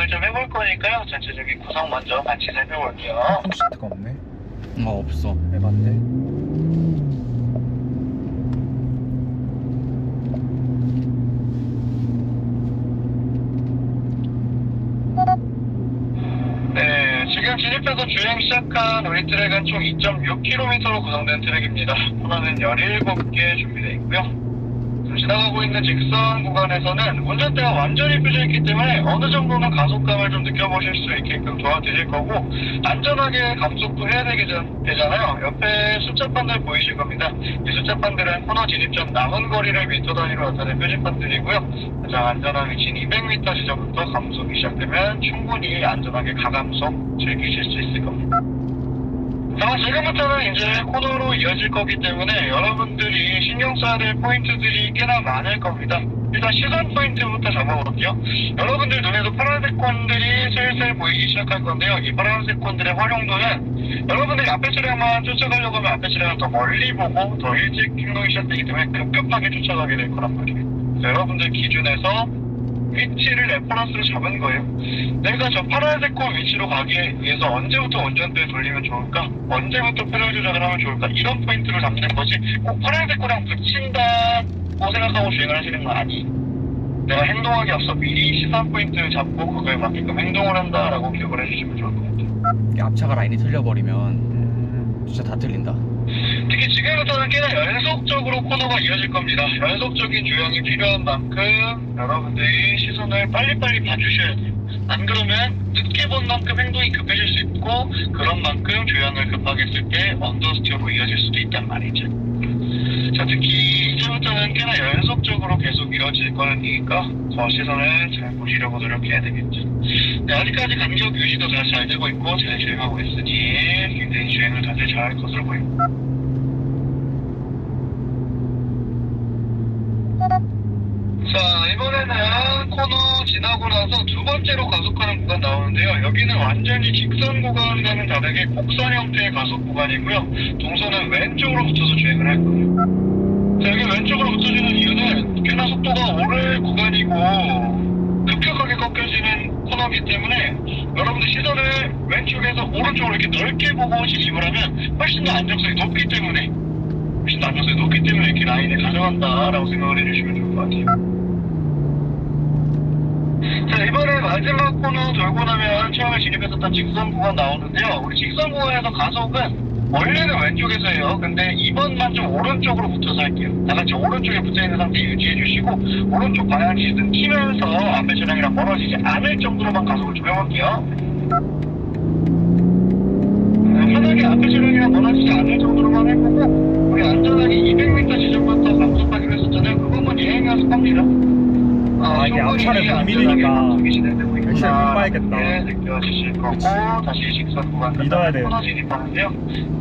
주행을 좀 해볼 거니까요. 전체적인 구성 먼저 같이 살펴볼게요. 컴시트가 없네. 어 없어 에반데. 네, 지금 진입해서 주행 시작한 우리 트랙은 총 2.6km로 구성된 트랙입니다. 코너는 17개 준비되어 있고요. 지나가고 있는 직선 구간에서는 운전대가 완전히 펴져 있기 때문에 어느 정도는 가속감을 좀 느껴보실 수 있게끔 도와드릴 거고 안전하게 감속도 해야 되게 전- 되잖아요. 옆에 숫자판들 보이실 겁니다. 이 숫자판들은 코너 진입 전 남은 거리를 미터 단위로 나타낸 표지판들이고요. 가장 안전한 위치는 200m 지점부터 감속이 시작되면 충분히 안전하게 가감속 즐기실 수 있을 겁니다. 자, 지금부터는 이제 코너로 이어질 거기 때문에 여러분들이 신경 써야 될 포인트들이 꽤나 많을 겁니다. 일단 시선 포인트부터 잡아볼게요. 여러분들 눈에도 파란색 콘들이 슬슬 보이기 시작할 건데요. 이 파란색 콘들의 활용도는 여러분들이 앞에 차량만 쫓아가려고 하면 앞에 차량을 더 멀리 보고 더 일찍 행동이 시작되기 때문에 급급하게 쫓아가게 될 거란 말이에요. 여러분들 기준에서 위치를 레퍼런스로 잡은 거예요. 내가 저 파란색 콘 위치로 가기 위해서 언제부터 운전대 돌리면 좋을까? 언제부터 페달 조작을 하면 좋을까? 이런 포인트를 잡는 거지 꼭 파란색 콘이랑 붙인다고 생각하고 주행을 하시는 건 아니. 내가 행동하기 앞서 미리 시선 포인트를 잡고 그거에 맞게끔 행동을 한다라고 기억을 해주시면 좋을 것 같아요. 앞차가 라인이 틀려버리면 음. 진짜 다 틀린다 특히 지금부터는 꽤나 연속적으로 코너가 이어질 겁니다. 연속적인 주행이 필요한 만큼 여러분들이 시선을 빨리빨리 봐주셔야 돼요. 안 그러면 늦게 본 만큼 행동이 급해질 수 있고 그런 만큼 주행을 급하게 했을 때 언더스티어로 이어질 수도 있단 말이죠. 자, 특히 이제부터는 꽤나 연속적으로 계속 이어질 거니까 저 시선을 잘 보시려고 노력해야 되겠죠. 네, 아직까지 간격 유지도 다 잘 되고 있고 잘 주행하고 있으니 굉장히 주행을 다들 잘할 것으로 보입니다. 자, 이번에는 코너 지나고 나서 두 번째로 가속하는 구간 나오는데요. 여기는 완전히 직선 구간과는 다르게 곡선 형태의 가속 구간이고요. 동선은 왼쪽으로 붙여서 주행을 할 거예요. 자, 여기 왼쪽으로 붙여주는 이유는 꽤나 속도가 오를 구간이고 급격하게 꺾여지는 코너이기 때문에 여러분들 시선을 왼쪽에서 오른쪽으로 이렇게 넓게 보고 진입을 하면 훨씬 더 안정성이 높기 때문에 훨씬 더 안정성이 높기 때문에 이렇게 라인을 가져간다라고 생각을 해주시면 좋을 것 같아요. 자 이번에 마지막 코너 돌고 나면 처음에 진입했었던 직선 구간 나오는데요. 우리 직선 구간에서 가속은 원래는 왼쪽에서 해요. 근데 이번만 좀 오른쪽으로 붙여서 할게요. 다 같이 오른쪽에 붙어있는 상태 유지해 주시고 오른쪽 방향 지금 키면서 앞에 차량이랑 멀어지지 않을 정도로만 가속을 조정할게요. 아, 이게 앞차를 못 안전하게 믿으니까 진행되고 있구나. 열심히 봐야겠다. 네, 느껴지실 거고 다시 직선 구간 믿어야 돼. 코너 진입하는데요.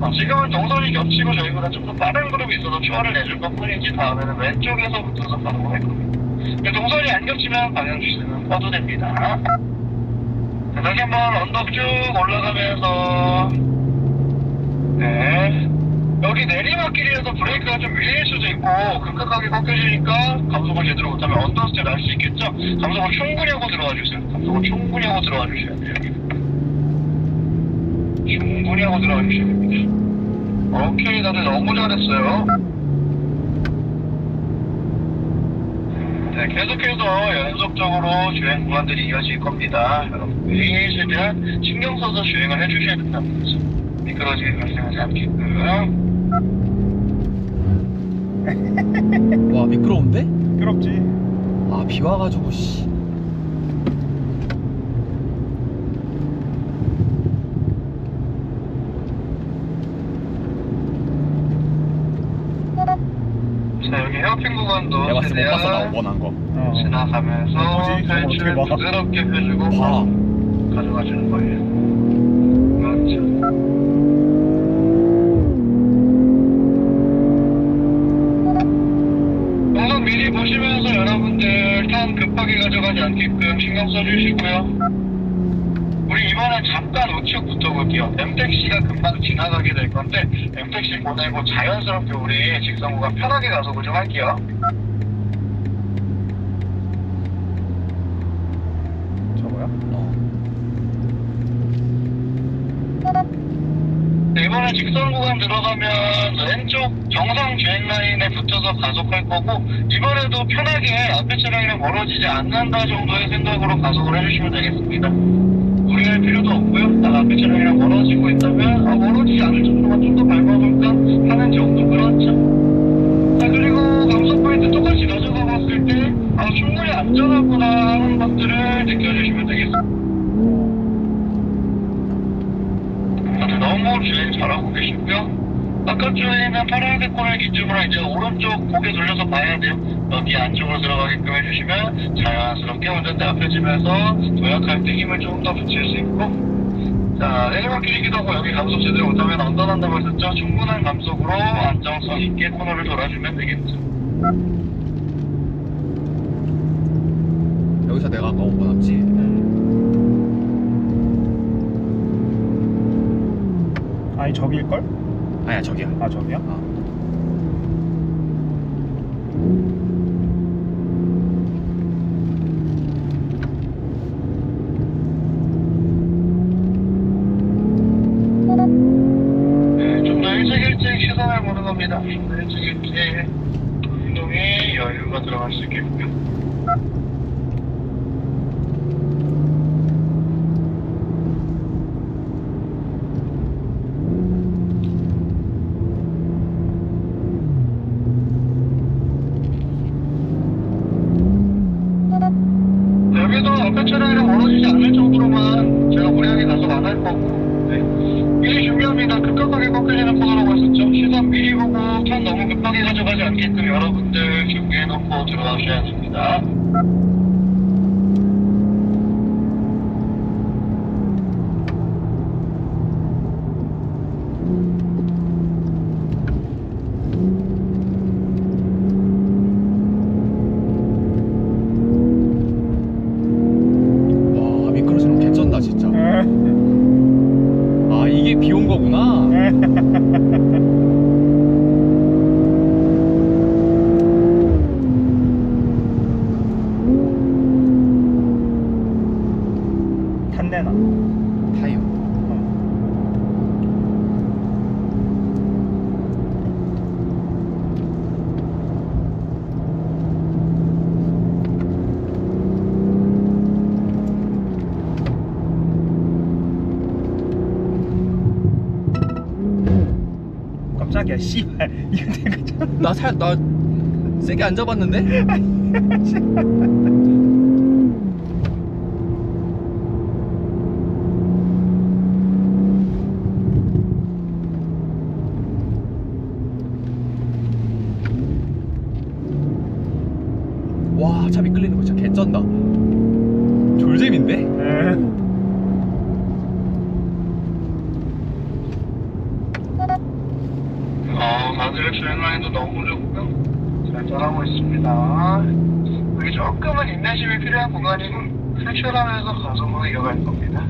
어, 지금은 동선이 겹치고 저희보다 좀 더 빠른 그룹이 있어서 추월을 내줄 것 뿐이지 다음에는 왼쪽에서 붙어서 가는 할 겁니다. 근데 동선이 안 겹치면 방향 주시는 꺼도 됩니다. 자, 다시 한번 언덕 쭉 올라가면서 네. 여기 내리막길이라서 브레이크가 좀 밀릴 수도 있고 급격하게 꺾여지니까 감속을 제대로 못하면 언더스텝 날 수 있겠죠? 감속을 충분히 하고 들어와 주세요. 감속을 충분히 하고 들어와 주셔야 돼요. 충분히 하고 들어와 주셔야 됩니다. 오케이, 다들 너무 잘했어요. 네, 계속해서 연속적으로 주행 구간들이 이어질 겁니다. 여러분들이 최대한 신경 써서 주행을 해주셔야 된다는 거죠. 미끄러지게 발생하지 않게끔. 와 미끄러운데? 부끄럽지. 아 비 와가지고 씨 자, 여기 헤어핀 구간도 내가 봤을 때 못 봤어 나 최대한 원한 거 어. 지나가면서 뭐지? 저거 탈출을 어떻게 봐? 부드럽게 펴주고 봐 가져가 주는 거예요. 그렇죠. 우선 미리 보시면서 여러분들 턴 급하게 가져가지 않게끔 신경 써주시고요. 우리 이번엔 잠깐 우측 붙어볼게요. 엠택시가 금방 지나가게 될 건데 엠택시 보내고 자연스럽게 우리 직선 구간 편하게 가속을 좀 할게요. 저거야? 어. 이번에 직선 구간 들어가면 왼쪽 정상 주행 라인에 붙어서 가속할 거고 이번에도 편하게 앞에 차량이랑 멀어지지 않는다 정도의 생각으로 가속을 해주시면 되겠습니다. 무리할 필요도 없고요. 딱 앞에 차량이랑 멀어지고 있다면 아, 멀어지지 않을 정도만 좀 더 밟아볼까 하는 정도 그렇죠. 바깥쪽에 있는 파란색 코를 기준으로 이제 오른쪽 고개 돌려서 봐야 돼요. 여기 안쪽으로 들어가게끔 해주시면 자연스럽게 운전대 앞에 지면서 도약할 때 힘을 조금 더 붙일 수 있고 자, 내리막길이기도 하고 여기 감속 제대로 못하면 언덕한다고 했었죠. 충분한 감속으로 안정성 있게 코너를 돌아주면 되겠죠. 여기서 내가 아까 5번 왔지? 아니 저길걸? 아니야 저기야 아 저기야? 아. 네, 좀 더 일찍 일찍 시선을 보는 겁니다. 좀 더 일찍 일찍 운동에 여유가 들어갈 수 있겠고요. 여기도 앞에 차량이랑 멀어지지 않을 정도로만 제가 무리하게 가속 안 할 거고 네. 미리 준비합니다. 급격하게 꺾이는 코너라고 했었죠. 시선 미리 보고 턴 너무 급하게 가져가지 않게끔 여러분들 준비해 놓고 들어가셔야 됩니다. 와 미끄러지는 거 개쩐다 진짜 에. 아 이게 비 온 거구나 타이어 깜짝이야 씨발 이거 내가 참 나 살 나 세게 안 잡았는데? 와, 차 미끌리는 거 진짜 개쩐다. 졸잼인데? 에. 어, 다들 주행 라인도 너무 좋고요. 잘 따라하고 있습니다. 여기 조금은 인내심이 필요한 구간이고 출출하면서 가속으로 이어갈 겁니다.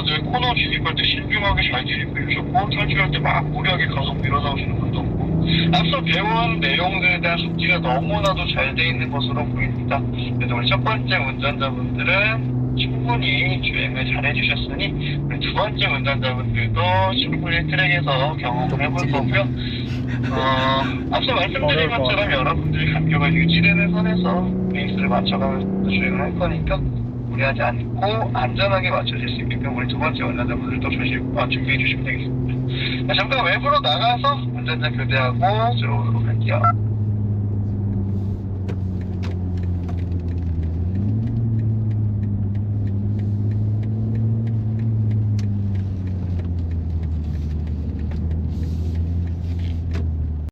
다들 코너 진입할 때 신중하게 잘 진입해 주셨고 탈출할 때 막 무리하게 가속 밀어나오시는 분도 없고 앞서 배운 내용들에 대한 숙지가 너무나도 잘 돼 있는 것으로 보입니다. 그래서 우리 첫 번째 운전자분들은 충분히 주행을 잘 해주셨으니 우리 두 번째 운전자분들도 충분히 트랙에서 경험을 해볼 거고요. 어, 앞서 말씀드린 것 것처럼. 여러분들이 감교가 유지되는 선에서 페이스를 맞춰가면서 주행을 할 거니까 무리하지 않고 안전하게 맞춰질 수 있게끔 우리 두 번째 운전자분들도 조심, 어, 준비해 주시면 되겠습니다. 자, 잠깐 외부로 나가서 운전자 교대하고 들어오도록 할게요.